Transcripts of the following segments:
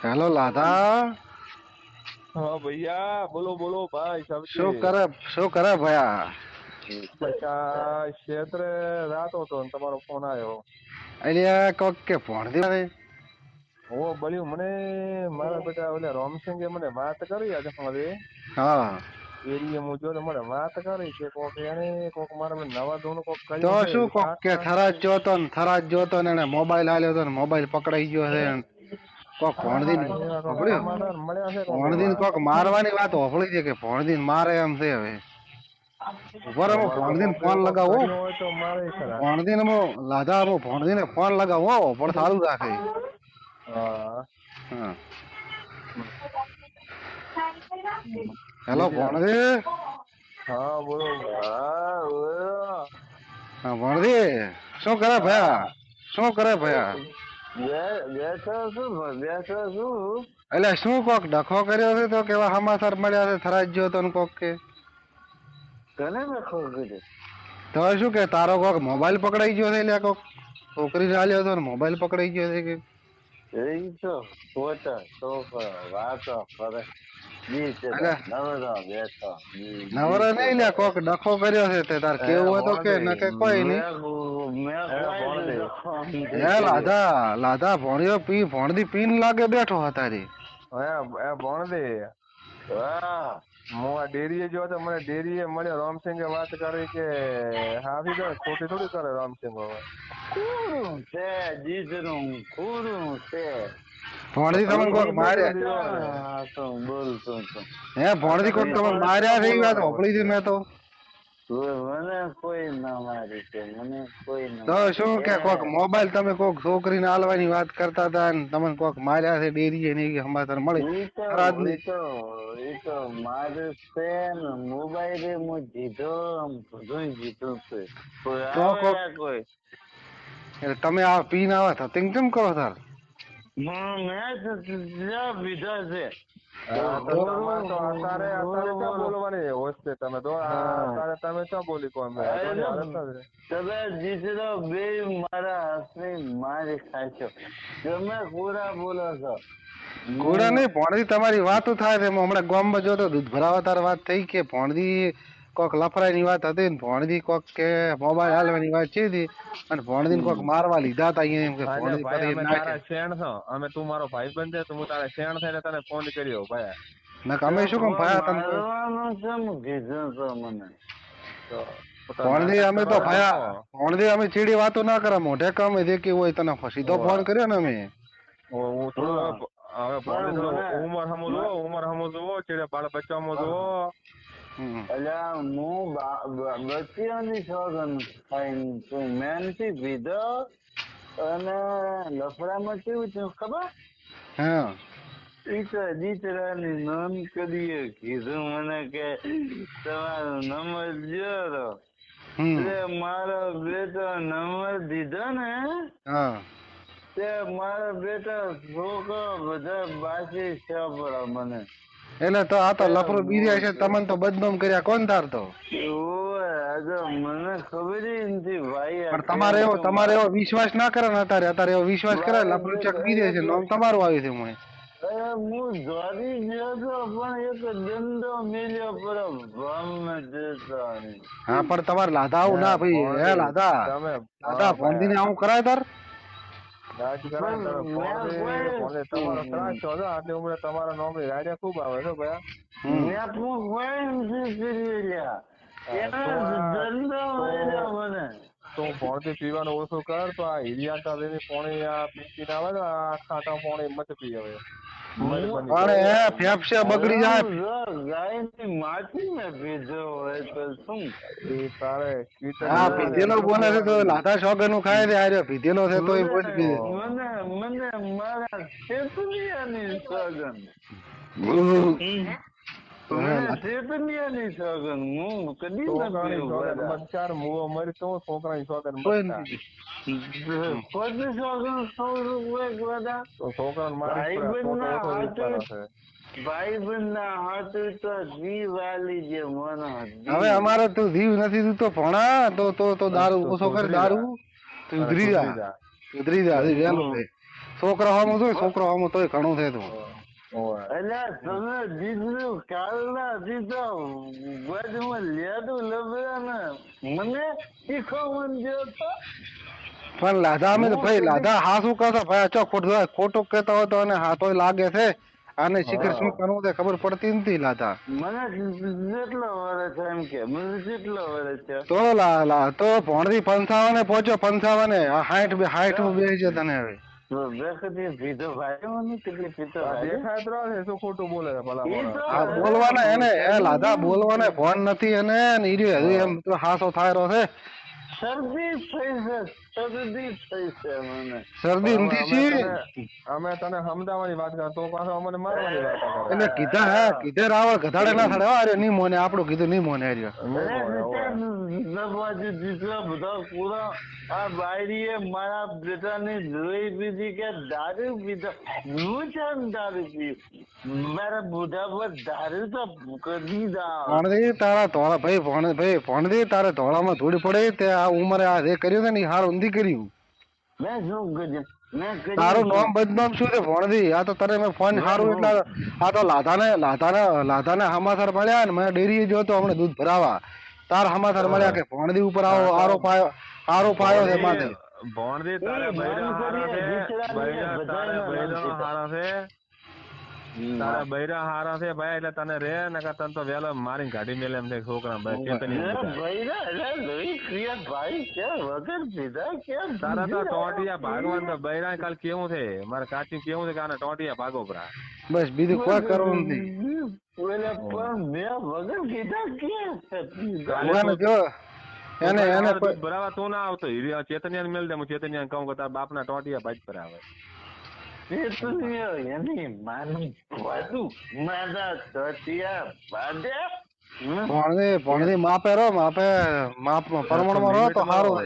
Hello Ladha હા ભૈયા બોલો બોલો ભાઈ શું કરે શું કરે ભયા? ક્ષેત્રે રાતો હતો ને તમારો ફોન આવ્યો. અલ્યા કોક કે ફોન દે ઓ બળ્યું મને મારા બેટા ઓલા રોમસિંગે મને વાત કરી આજે મારે હા. એરિયે હું જો મને વાત કરી છે કોક એને કોક મારા નવા ધોનું કોક કર્યું તો શું કોક કે થરાજ જોતો ને થરાજ જોતો ને એને મોબાઈલ આલ્યો તો ને મોબાઈલ પકડાઈ ગયો છે. કોક ભણદી એવા કોક મારવાની વાત હોફળી છે કે ભણદી મારે એમ છે હવે? ઊભા રહો ભણદી ફોન લગાવો. કર્યું હોય તો મારે ખરા ભણદી ને લાધા હું ભણદી ને ફોન લગાવો પણ સારું રાખે. હેલો ભણદી હા બોલો હા ભણદી શું કરે ભયા? શું કરે ભયા? એટલે શું કોક ડખો કર્યો છે તો કેવા સમાચાર મળ્યા છે? થરાજ ગયો તો કોક કે? તો શું કે તારો કોક મોબાઈલ પકડાઈ ગયો છે એટલે કોક છોકરી ચાલ્યો હતો ને મોબાઈલ પકડાઈ ગયો છે કે? નવરો બેઠો ઈ. લે કોક ડખો કર્યો છે તે તાર કેવું હોય તો કે ન કોઈ નહીં. હે લાધા લાધા ભણ્યો પી ભણદી પીન લાગે બેઠો હતા રે હે એ હું આ ડેરીએ જો તો મને ડેરીએ મળ્યો રામસિંગે વાત કરી કે હાફી તો ખોટી થોડી કરે રામસિંગ હવે. કુરું છે છે. ભણદી તમને કોક માર્યા હા, તો બોલતો થી હે ભણદી કોક તમે માર્યા છે વાત હોભળી હતી મેં તો. મને કોઈ ના મારી છે મને કોઈ ના તો શું કે કોક મોબાઈલ તમે કોક છોકરીને આલવાની વાત કરતા હતા ને તમને કોક માર્યા છે ડેરી ને એ સમાચાર મળી? તો તો ઈ છે ને મોબાઈલ એ હું જીધો બધું જીધું છે. કોઈ? એટલે તમે આ પીન આવે થતિંગ કેમ કરો તાર? બોલવાની હોશ તમે તો અત્યારે બોલી જ છે. જીતરો બે મારા હાથની મારી ખાશો તમે પૂરા બોલો છો. ઘોડા નહીં ભણદી તમારી વાતો થાય છે. હમણાં ગામમાં જોતો દૂધ ભરાવા તાર વાત થઈ કે ભણદી કોક લફરાઈની વાત હતી ને ભણદી કોક કે મોબાઈલ હાલવાની વાત છે હતી અને ભણદી કોક મારવા લીધા હતા અહીંયા એમ કે કરી અમે નાખે. શેણ છો. અમે તું મારો ભાઈ બંધ છે તો હું તારા શેણ થઈને તને ફોન કર્યો ભાઈ. ના અમે શું કામ ભાયા તમે? મારવાનું કેમ કીધું તો મને? તો ભણદી અમે તો ભાયા ભણદી અમે ચીડી વાતો ના કરે મોઢે કમે જે કે હોય તને સીધો ફોન કર્યો ને અમે? હું થોડો હવે ઉમર મને- ઉંમર હમો જુઓ ઉંમર હમો જુઓ ચેડે બાળ બચ્ચામાં જુઓ. અલ્યા હું બચ્ચીઓની સોગન ખાઈને તું મહેનથી પીધો અને લફડામાં કેવું છે ખબર? હા. ઈ ની દીકરાની નોંધ કરીએ કીધું મને કે તમારો નંબર જોરો એટલે મારો બેટો નંબર દીધો ને હા. તે મારો બેટો છોકરો બધા છે પડે મને. એટલે તો આ તો લફરો બીજા છે તમને તો બદનામ કર્યા. કોણ તાર તો ઓવે, આ તો મને ખબર નથી ભાઈ પણ તમારે એવો તમારે એવો વિશ્વાસ ના કરે ને અત્યારે. અત્યારે એવો વિશ્વાસ કરે લફરો ચક બીજે છે. નામ તમારું આવ્યું છે મને હું દોડી ગયો તો પણ એક દંડો મિલ્યો પર ભમ જતો હા પણ તમારે લાધા આવું ના ભાઈ. હે લાધા લાધા ભણદીને આવું કરાય તાર. આટલી ઉંમરે તમારા નોકરી રાડિયા ખૂબ આવે છે ભાઈ. તો ભણતી પીવાનું ઓછું કર તો આ હિરિયાટા લઈને પોણી આ પીસીને આવે ને આ ખાટા પોણી મત પી હવે. એ ફેફસે બગડી જાય. ગાયની માટી મે પીધો હોય તો શું? એ તારે આ હા પીધેલો બોલે છે તો લાધા શોગરનું ખાય છે આર્યો પીધેલો છે તો એ બોલી મને મને મારા ચેતનિયાની સોગન મુવો મરી તો છોકરાની સોગન તો મારી તો મન હવે અમારે તું જીવ નથી તું તો ભણા. તો તો તો દારૂ ઓછો કર દારૂ. તું ઉધરી જા ઉધરી જા છોકરા હમું જોઈ છોકરો હમું તોય ઘણું છે તું. એટલે તમે દીધું કાલના દીધો બાજુમાં લેડું લબડા ને મને શીખો મંજ્યો તો પણ લાધા અમે ભાઈ લાધા હા શું કહેતા ભાઈ ચો ખોટું ખોટું કહેતા હોય તો અને હા તોય લાગે છે. આને શ્રી શું કરવું તે ખબર પડતી નથી લાધા મને જેટલો વર્ષ છે એમ કે મને જેટલો વર્ષ છે. તો લા લા તો ભોણથી પંચાવને પહોંચ્યો પંચાવને આ હાઈઠ બે હાઈઠ બે છે તને હવે. બોલવાના એને એ લાધા બોલવાને ફોન નથી એને ને એમ તો હાસો થાય રહ્યો છે. શરદી થઈ છે શરદી થઈ છે મને. શરદી અમે છે. તને- અમે તને સમજાવવાની વાત કરે તો પાછો અમને મારવાની વાત કરે. એટલે કીધા હા કીધે રાવળ ગધાડે ના થડે. અરે નહીં મોને આપણું કીધું નહીં મોને હાર્યો દરવાજે દીકરા બધા પૂરા આ બાયરીએ મારા બેટાને જોઈ પીધી કે દારૂ પીધા હું છે દારૂ પી મારા બુઢા પર દારૂ તો કરી દા ભણદી તારા ધોળા ભાઈ ભણ ભાઈ ભણદી તારા ધોળામાં ધૂળ પડે તે આ ઉંમરે આ જે કર્યું ને હાર નથી કર્યું. મેં શું કર્યું તારું નામ બદનામ શું છે ભણદી આ તો તને મેં ફોન સારું એટલે આ તો લાધાને લાધાને લાધાને હમાસર મળ્યા ને મેં ડેરીએ ગયો તો હમણાં દૂધ ભરાવા. તાર સમાચાર મળ્યા કે ભણદી ઉપર આવો આરોપ આવ્યો આરોપ આવ્યો છે માથે. ભણદી તારે બૈરા હારા છે તારે બૈરા હારા છે. તારા બૈરા હારા છે ભાઈ એટલે તને રે નકર તને તો વેલો મારીને કાઢી મેલે એમ છોકરા ભાઈ. લોહી ભાઈ વગર તારા તો? ટોટિયા ભાગવાન તો બૈરા કાલ કેવું છે? મારે કાચી કેવું છે કે આને ટોટિયા ભાગો પરા બસ બીજું કોઈ કરવું નથી ઓલા પણ મેં વગર કીધા કે જો. એને એને બરાબર તું ના આવતો. હીરી ચેતનિયા મેલ દે હું ચેતનિયા કહું કે તારા બાપના ટોટિયા ભાજ પર આવે ચેતનીય એની માનું બધું મારા ધોતિયા બાંધે હમ? ભણદી ભણદી માપે રહો માપે માપ પ્રમાણમાં રહો તો સારું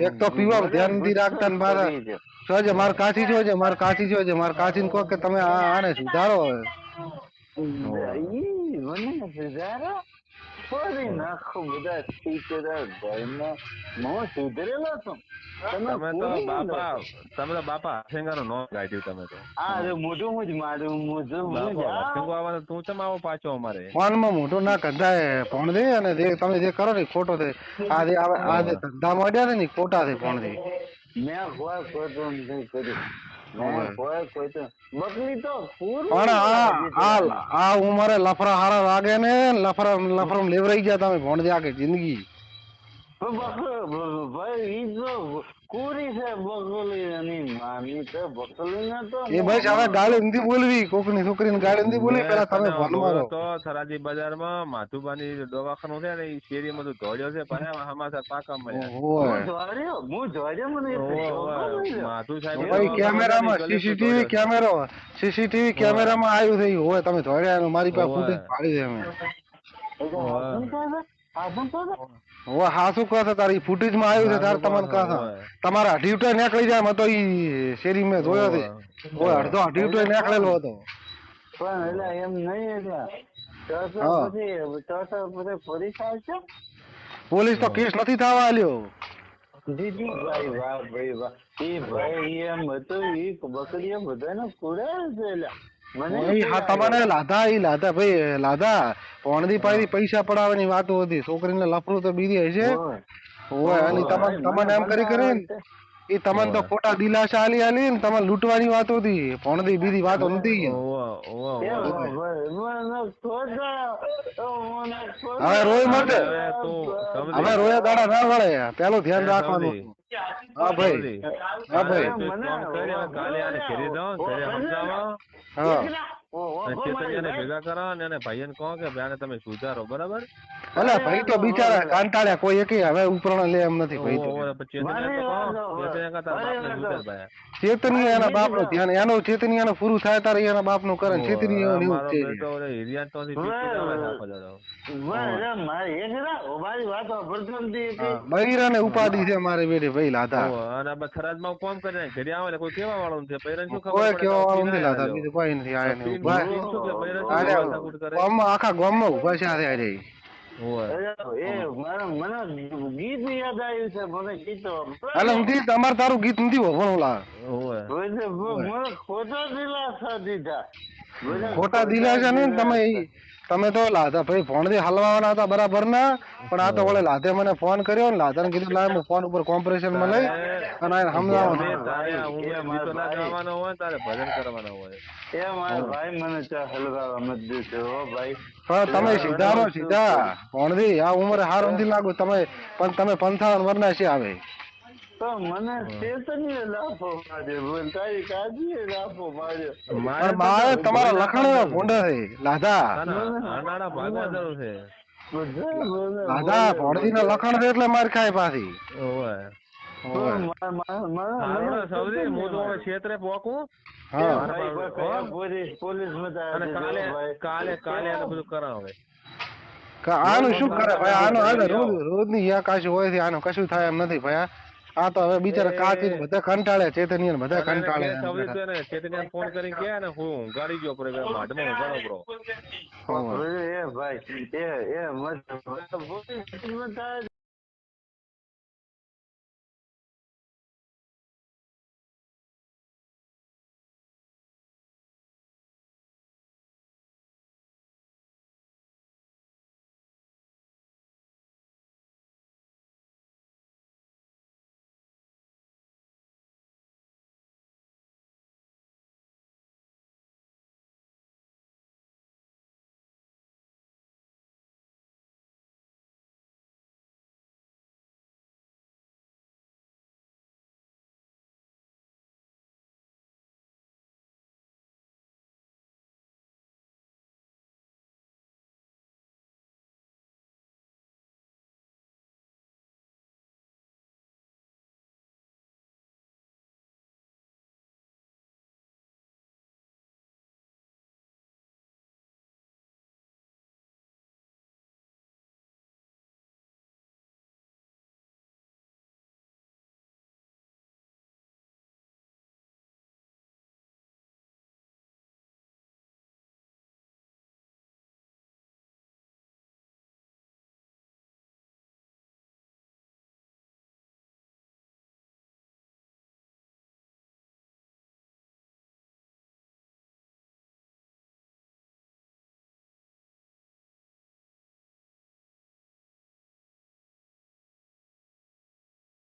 એક તો પીવા ધ્યાન નથી રાખતા ને. જોજે માર કાચી જોજે માર કાચી જોજે માર કાચીને કહો કે તમે આ આને સુધારો મને સુધારો? ફરી નાખો બધા ટીચરા ઘરમાં હું સુધરેલો છું તમે તમે તો બાપા તમે તો બાપા હસેંગાનું નો ગાઢ્યું તમે તો. આ રે મોઢું હું જ મારું મોઢું હું આવવાનો તું ચમ આવો પાછો અમારે? ફોનમાં મોટું ના કઢાય ફોન દે અને જે તમે જે કરો ને ખોટો છે આ જે આ જે ધંધા માંડ્યા છે ને ખોટા છે ફોન દે. મેં કોઈ કર્યું. કોઈ બકરી તો પૂરું આ ઉંમરે લફરા હારા લાગે ને લફરા લફરમ લેવરાઈ ગયા તમે ભણજા કે જિંદગી. ભાઈ એ ભાઈ હવે ગાળ હિન્દી બોલવી. કોકની છોકરીને ગાળ હિન્દી બોલવી. પેલા તમે મેં ભણ મારો. તો થરાજી બજારમાં માધુબાની દવાખાનું છે ને એ શેરીમાં તું દોડ્યો છે પાછા સમાચાર પાકા મળ્યા. હું જોડ્યો મને. માધુ સાહેબ ભાઈ કેમેરામાં સીસીટીવી કેમેરો સીસીટીવી કેમેરામાં આવ્યું થઈ હોય તમે ધોડ્યા મારી પાસે ફૂટેજ પાડી દે અમે. હવે હા શું કહે છે તારી ફૂટેજમાં આવ્યું છે તાર તમને કહે તમારા અઢી નીકળી જાય મેં તો ઈ શેરી મેં જોયો છે. ઓય અડધો અઢી નીકળેલો હતો. પણ એટલે એમ નહીં એટલે પોલીસ આવશે પોલીસ તો કેસ નથી થવા આલ્યો. દીદી ભાઈ વાહ ભાઈ વાહ. એ ભાઈ એમ હતું ઈ બકરીઓ બધાને કુડાવે છે એટલે. હા તમને લાધા ઈ લાધા ભાઈ લાધા પોણદી પાડી પૈસા પડાવવાની વાતો હતી. છોકરીને લફરું તો બીજી હશે. ઓય અને તમને તમને એમ કરી કરીને એ તમને તો ખોટા દિલાસા આલી આલી ને તમારે લૂંટવાની વાતો હતી. પોણદી બીજી વાતો નથી. હવે રોય મત હવે તું હવે રોયા દાડા ના વળે. પેલું ધ્યાન રાખવાનું. હા ભાઈ. હા ભાઈ. કર, કાલે આને ઘરે જાઓ, સમજાવો. હા. ચેતનિયાને ભેગા કરો અને એને ભાઈને કહો કે ભાઈ આને તમે સુધારો બરાબર અલે ભાઈ તો બિચારા કાંટાળ્યા કોઈ એકે હવે ઉપરણ લે એમ નથી ભાઈ તો. ઓહો, ઓહો, પછી ચેતનિયાને તો કહો, ચેતનિયા કહો, તારા બાપને સુધાર ભાઈ. ચેતનીય એના બાપનું ધ્યાન એનું ચેતનીય એનું પૂરું થાય તારે એના બાપનું કરે ને ચેતનીય એનું એવું મારો છે બેટો ઓલો હિરિયાન તો હજી પીપી ના હોય આખો દાડો. મારે મારે એક રા, ઓ મારી વાત સાંભળતો નથી હતી. બૈરાને ઉપાધિ છે મારે બેટી ભાઈ લાધા ઓહો, અને આ થરાદમાં કોમ કરીને ઘરે આવે એટલે કોઈ કેવા વાળું નથી બૈરાને શું ખબર કોઈ પડે કેવા તો વાળું નથી પીને લાધા આવ્યો. બીજું કોઈ નથી આયા આખા ગામમાં ઊભા છે આરે આરે ગીત યાદ આવ્યું છે મને ગીતો એટલે ઊંધી તમારે તારું ગીત નથી હોભણું લા. ઓય. મને મને દિલાસા દીધા. ખોટા દિલા છે ને તમે તમે તો લાધા ભાઈ ફોનથી હલવાના હતા બરાબર ના પણ આ તો વળે લાધે મને ફોન કર્યો ને લાધા કીધું લાય હું ફોન ઉપર કોમ્પ્રેશનમાં લઈ અને આ સમજાવવાનું ના હોય તારે ભજન કરવાનો હોય. એ મારો ભાઈ મને ચા હલવા મત દીધો હો ભાઈ. પણ તમે સીધા રો સીધા. ભણદી આ ઉંમરે હાર નથી લાગુ તમે પણ તમે પંચાવન વર્ષના છે આવે. મને ચેતનીએ લાફો માર્યો. તારી કાજીએ લાફો માર્યો. મારે તમારા લખણ ભૂંડે છે. લાધા. આનાડા ભાગવા છે. લાધા ભણદી ના લખણ છે એટલે માર ખાય પાછી. ઓય ક્ષેત્રે પોકું. કાલે ભાઈ. કાલે કાલે બધું કરાવે. આનું શું કરે? ભાઈ આનું રોજ રોજની કાશું હોય છે આનું કશું થાય એમ નથી. ભાઈ આ- તો હવે બિચારા કાચી બધા કંટાળે ચેતનીય ને બધા કંટાળે છે ને તો ને ચેતનીને ફોન કરીને કે ને હું ગાડી ગયો પ્રોગ્રામ હાથમાં ઉભારો બ્રો એ ભાઈ એ એ મતમાં